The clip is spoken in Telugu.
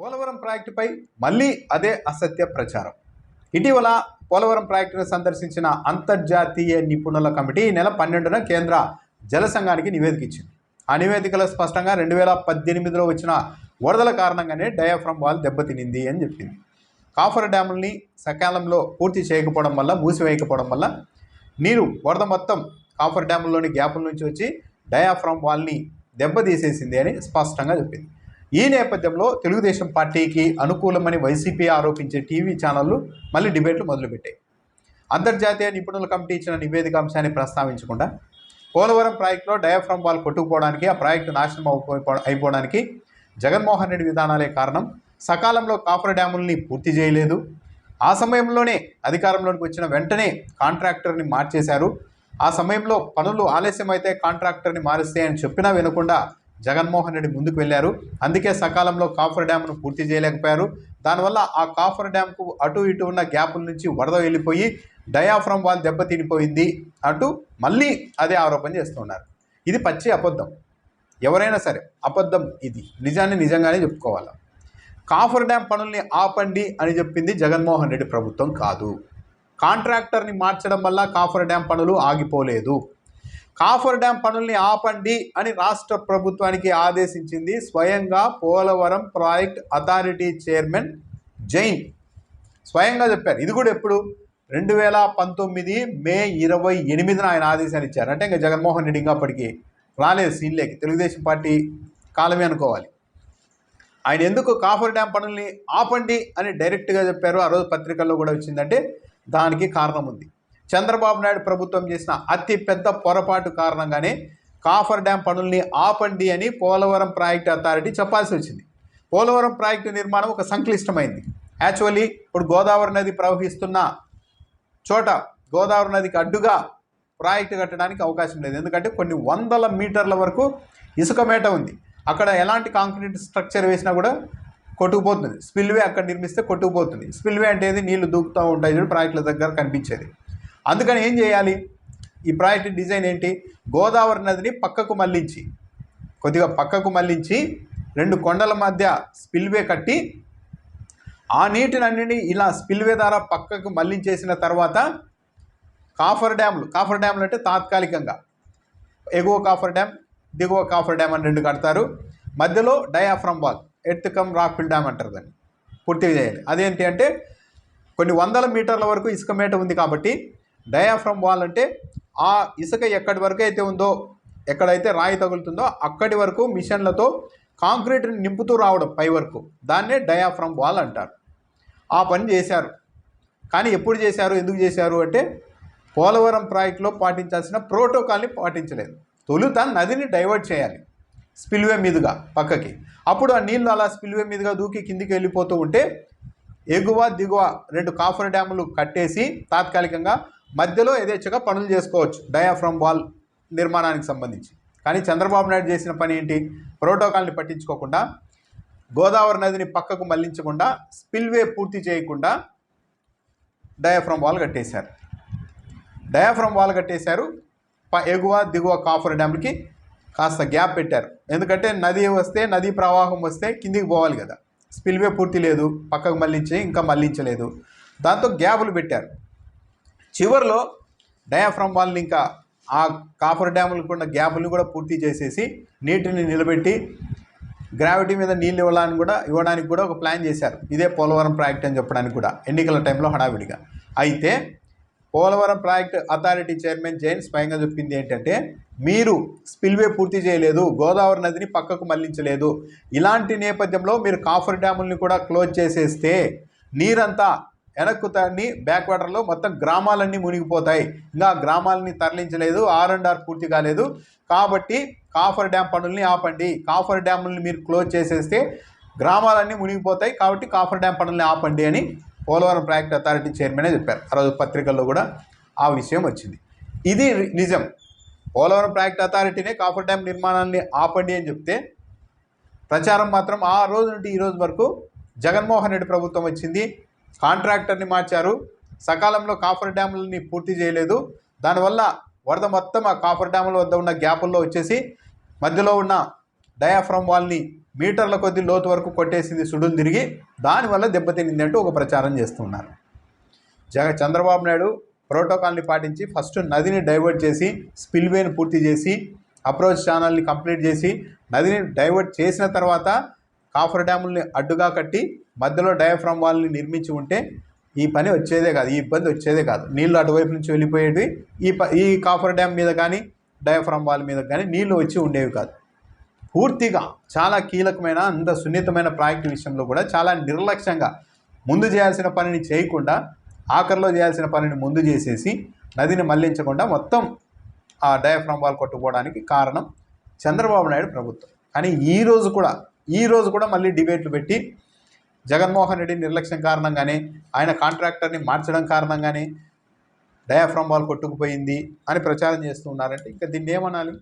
పోలవరం ప్రాజెక్టుపై మళ్ళీ అదే అసత్య ప్రచారం. ఇటీవల పోలవరం ప్రాజెక్టును సందర్శించిన అంతర్జాతీయ నిపుణుల కమిటీ నెల పన్నెండున కేంద్ర జల సంఘానికి నివేదిక ఇచ్చింది. ఆ నివేదికలో స్పష్టంగా రెండు వేల పద్దెనిమిదిలో వచ్చిన వరదల కారణంగానే డయాఫ్రమ్ వాల్ దెబ్బతినింది అని చెప్పింది. కాఫర్ డ్యాముల్ని సకాలంలో పూర్తి చేయకపోవడం వల్ల మూసివేయకపోవడం వల్ల నీరు వరద మొత్తం కాఫర్ డ్యాముల్లోని గ్యాపుల నుంచి వచ్చి డయాఫ్రమ్ వాల్ని దెబ్బతీసేసింది అని స్పష్టంగా చెప్పింది. ఈ నేపథ్యంలో తెలుగుదేశం పార్టీకి అనుకూలమని వైసీపీ ఆరోపించే టీవీ ఛానళ్ళు మళ్ళీ డిబేట్లు మొదలుపెట్టాయి. అంతర్జాతీయ నిపుణుల కమిటీ ఇచ్చిన నివేదిక అంశాన్ని ప్రస్తావించకుండా పోలవరం ప్రాజెక్టులో డయాఫ్రమ్ వాల్ కొట్టుకుపోవడానికి ఆ ప్రాజెక్టు నాశనం అయిపో అయిపోవడానికి జగన్మోహన్ రెడ్డి విధానాలే కారణం. సకాలంలో కాఫర్ డ్యాముల్ని పూర్తి చేయలేదు. ఆ సమయంలోనే అధికారంలోకి వచ్చిన వెంటనే కాంట్రాక్టర్ని మార్చేశారు. ఆ సమయంలో పనులు ఆలస్యమైతే కాంట్రాక్టర్ని మారిస్తే అని చెప్పినా వినకుండా జగన్మోహన్ రెడ్డి ముందుకు వెళ్ళారు. అందుకే సకాలంలో కాఫర్ డ్యామ్ను పూర్తి చేయలేకపోయారు. దానివల్ల ఆ కాఫర్ డ్యామ్కు అటు ఇటు ఉన్న గ్యాపుల నుంచి వరద వెళ్ళిపోయి డయాఫ్రమ్ వాల్ దెబ్బతినిపోయింది అటు మళ్ళీ అదే ఆరోపణ చేస్తున్నారు ఇది పచ్చి అబద్ధం. ఎవరైనా సరే అబద్ధం ఇది. నిజాన్ని నిజంగానే చెప్పుకోవాలి? కాఫర్ డ్యామ్ పనుల్ని ఆపండి అని చెప్పింది జగన్మోహన్ రెడ్డి ప్రభుత్వం కాదు. కాంట్రాక్టర్ని మార్చడం వల్ల కాఫర్ డ్యామ్ పనులు ఆగిపోలేదు. కాఫర్ డ్యాం పనుల్ని ఆపండి అని రాష్ట్ర ప్రభుత్వానికి ఆదేశించింది స్వయంగా Polavaram project authority chairman Jain. స్వయంగా చెప్పారు. ఇది కూడా ఎప్పుడు? రెండు వేల పంతొమ్మిది మే ఇరవై ఎనిమిదిన ఆయన ఆదేశాలు ఇచ్చారు. అంటే ఇంకా జగన్మోహన్ రెడ్డి ఇంకా అప్పటికి రాలేదు సీన్లేకి తెలుగుదేశం పార్టీ కాలమే అనుకోవాలి. ఆయన ఎందుకు కాఫర్ డ్యాం పనుల్ని ఆపండి అని డైరెక్ట్గా చెప్పారు. ఆ రోజు పత్రికల్లో కూడా వచ్చిందంటే దానికి కారణం ఉంది. చంద్రబాబు నాయుడు ప్రభుత్వం చేసిన అతి పెద్ద పొరపాటు కారణంగానే కాఫర్ డ్యామ్ పనుల్ని ఆపండి అని పోలవరం ప్రాజెక్ట్ అథారిటీ చెప్పాల్సి వచ్చింది. పోలవరం ప్రాజెక్టు నిర్మాణం ఒక సంక్లిష్టమైంది. యాక్చువల్లీ ఇప్పుడు గోదావరి నది ప్రవహిస్తున్న చోట గోదావరి నదికి అడ్డుగా ప్రాజెక్టు కట్టడానికి అవకాశం లేదు. ఎందుకంటే కొన్ని వందల మీటర్ల వరకు ఇసుక మేట ఉంది. అక్కడ ఎలాంటి కాంక్రీట్ స్ట్రక్చర్ వేసినా కూడా కొట్టుకుపోతుంది. స్పిల్వే అక్కడ నిర్మిస్తే కొట్టుకుపోతుంది. స్పిల్వే అంటే ఏది? నీళ్ళు దూకుతూ ఉంటాయి. చూడు ప్రాజెక్టుల దగ్గర కనిపించేది. అందుకని ఏం చేయాలి? ఈ ప్రాజెక్ట్ డిజైన్ ఏంటి? గోదావరి నదిని పక్కకు మళ్ళించి కొద్దిగా పక్కకు మళ్ళించి రెండు కొండల మధ్య స్పిల్వే కట్టి ఆ నీటినన్నింటినీ ఇలా స్పిల్వే ద్వారా పక్కకు మళ్ళించేసిన తర్వాత కాఫర్ డ్యామ్లు కాఫర్ డ్యామ్లు అంటే తాత్కాలికంగా. ఎగువ కాఫర్ డ్యామ్ దిగువ కాఫర్ డ్యామ్ అని రెండు కడతారు. మధ్యలో diaphragm wall earth cum rockfill dam అంటారు దాన్ని. పూర్తిగా చేయాలి అదేంటి అంటే కొన్ని వందల మీటర్ల వరకు ఇసుక మేట ఉంది కాబట్టి డయాఫ్రమ్ వాల్ అంటే ఆ ఇసుక ఎక్కడి వరకు అయితే ఉందో ఎక్కడైతే రాయి తగులుతుందో అక్కడి వరకు మిషన్లతో కాంక్రీట్ని నింపుతూ రావడం పై వరకు. దాన్నే డయాఫ్రమ్ వాల్ అంటారు. ఆ పని చేశారు. కానీ ఎప్పుడు చేశారు ఎందుకు చేశారు అంటే పోలవరం ప్రాజెక్టులో పాటించాల్సిన ప్రోటోకాల్ని పాటించలేదు. తొలుత నదిని డైవర్ట్ చేయాలి స్పిల్వే మీదుగా పక్కకి. అప్పుడు ఆ నీళ్ళు అలా స్పిల్వే మీదుగా దూకి కిందికి వెళ్ళిపోతూ ఉంటే ఎగువ దిగువ రెండు కాఫర్ డ్యాములు కట్టేసి తాత్కాలికంగా మధ్యలో యథేచ్ఛగా పనులు చేసుకోవచ్చు. డయాఫ్రమ్ వాల్ నిర్మాణానికి సంబంధించి. కానీ చంద్రబాబు నాయుడు చేసిన పని ఏంటి? ప్రోటోకాల్ని పట్టించుకోకుండా గోదావరి నదిని పక్కకు మళ్ళించకుండా స్పిల్వే పూర్తి చేయకుండా డయాఫ్రమ్ వాల్ కట్టేశారు. డయాఫ్రమ్ వాల్ కట్టేశారు. ప- ఎగువ దిగువ కాఫర్ డ్యామ్కి కాస్త గ్యాప్ పెట్టారు. ఎందుకంటే నది వస్తే నదీ ప్రవాహం వస్తే కిందికి పోవాలి కదా. స్పిల్వే పూర్తి లేదు పక్కకు మళ్ళించి ఇంకా మళ్ళించలేదు దాంతో గ్యాపులు పెట్టారు. చివరిలో డయాఫ్రమ్ వాళ్ళని ఇంకా ఆ కాఫర్ డ్యాములకు ఉన్న గ్యాపుల్ని కూడా పూర్తి చేసేసి నీటిని నిలబెట్టి గ్రావిటీ మీద నీళ్ళు ఇవ్వడానికి కూడా ఇవ్వడానికి కూడా ఒక ప్లాన్ చేశారు. ఇదే పోలవరం ప్రాజెక్ట్ అని చెప్పడానికి కూడా ఎన్నికల టైంలో హడావిడిగా. అయితే Polavaram project authority chairman Jain స్వయంగా చెప్పింది ఏంటంటే మీరు స్పిల్వే పూర్తి చేయలేదు గోదావరి నదిని పక్కకు మళ్ళించలేదు. ఇలాంటి నేపథ్యంలో మీరు కాఫర్ డ్యాముల్ని కూడా క్లోజ్ చేసేస్తే నీరంతా వెనక్కు తన్ని బ్యాక్ వాటర్లో మొత్తం గ్రామాలన్నీ మునిగిపోతాయి. ఇంకా గ్రామాలని తరలించలేదు ఆర్ అండ్ ఆర్ పూర్తి కాలేదు. కాబట్టి కాఫర్ డ్యామ్ పనుల్ని ఆపండి. కాఫర్ డ్యాముల్ని మీరు క్లోజ్ చేసేస్తే గ్రామాలన్నీ మునిగిపోతాయి. కాబట్టి కాఫర్ డ్యామ్ పనుల్ని ఆపండి అని పోలవరం ప్రాజెక్ట్ అథారిటీ చైర్మనే చెప్పారు. ఆ రోజు పత్రికల్లో కూడా ఆ విషయం వచ్చింది. ఇది నిజం. పోలవరం ప్రాజెక్ట్ అథారిటీనే కాఫర్ డ్యామ్ నిర్మాణాన్ని ఆపండి అని చెప్తే ప్రచారం మాత్రం ఆ రోజు నుండి ఈ రోజు వరకు జగన్మోహన్ రెడ్డి ప్రభుత్వం వచ్చింది. కాంట్రాక్టర్ని మార్చారు. సకాలంలో కాఫర్ డ్యాములని పూర్తి చేయలేదు. దానివల్ల వరద మొత్తం ఆ కాఫర్ డ్యాముల వద్ద ఉన్న గ్యాపుల్లో వచ్చేసి మధ్యలో ఉన్న డయాఫ్రమ్ వాల్ని మీటర్ల కొద్ది లోతు వరకు కొట్టేసింది సుడులు తిరిగి దానివల్ల దెబ్బతినింది అంటూ ఒక ప్రచారం చేస్తున్నారు. జగ చంద్రబాబు నాయుడు ప్రోటోకాల్ని పాటించి ఫస్ట్ నదిని డైవర్ట్ చేసి స్పిల్వేని పూర్తి చేసి అప్రోచ్ ఛానల్ని కంప్లీట్ చేసి నదిని డైవర్ట్ చేసిన తర్వాత కాఫర్ డ్యాముల్ని అడ్డుగా కట్టి మధ్యలో డయాఫ్రామ్ వాల్ని నిర్మించి ఉంటే ఈ పని వచ్చేదే కాదు ఈ ఇబ్బంది వచ్చేదే కాదు. నీళ్ళు అటువైపు నుంచి వెళ్ళిపోయేవి ఈ ప ఈ కాఫర్ డ్యామ్ మీద కానీ డయాఫ్రామ్ వాల్ మీద కానీ నీళ్ళు వచ్చి ఉండేవి కాదు. పూర్తిగా చాలా కీలకమైన అంత సున్నితమైన ప్రాజెక్టు విషయంలో కూడా చాలా నిర్లక్ష్యంగా ముందు చేయాల్సిన పనిని చేయకుండా ఆఖరిలో చేయాల్సిన పనిని ముందు చేసేసి నదిని మళ్ళించకుండా మొత్తం ఆ డయాఫ్రామ్ వాల్ కొట్టుకోవడానికి కారణం చంద్రబాబు నాయుడు ప్రభుత్వం. కానీ ఈ రోజు కూడా ఈ రోజు కూడా మళ్ళీ డిబేట్లు పెట్టి జగన్మోహన్ రెడ్డి నిర్లక్ష్యం కారణంగానే ఆయన కాంట్రాక్టర్ని మార్చడం కారణంగానే డయాఫ్రామ్ బాల్ కొట్టుకుపోయింది అని ప్రచారం చేస్తూ ఉన్నారంటే ఇంకా దీన్ని ఏమనాలి?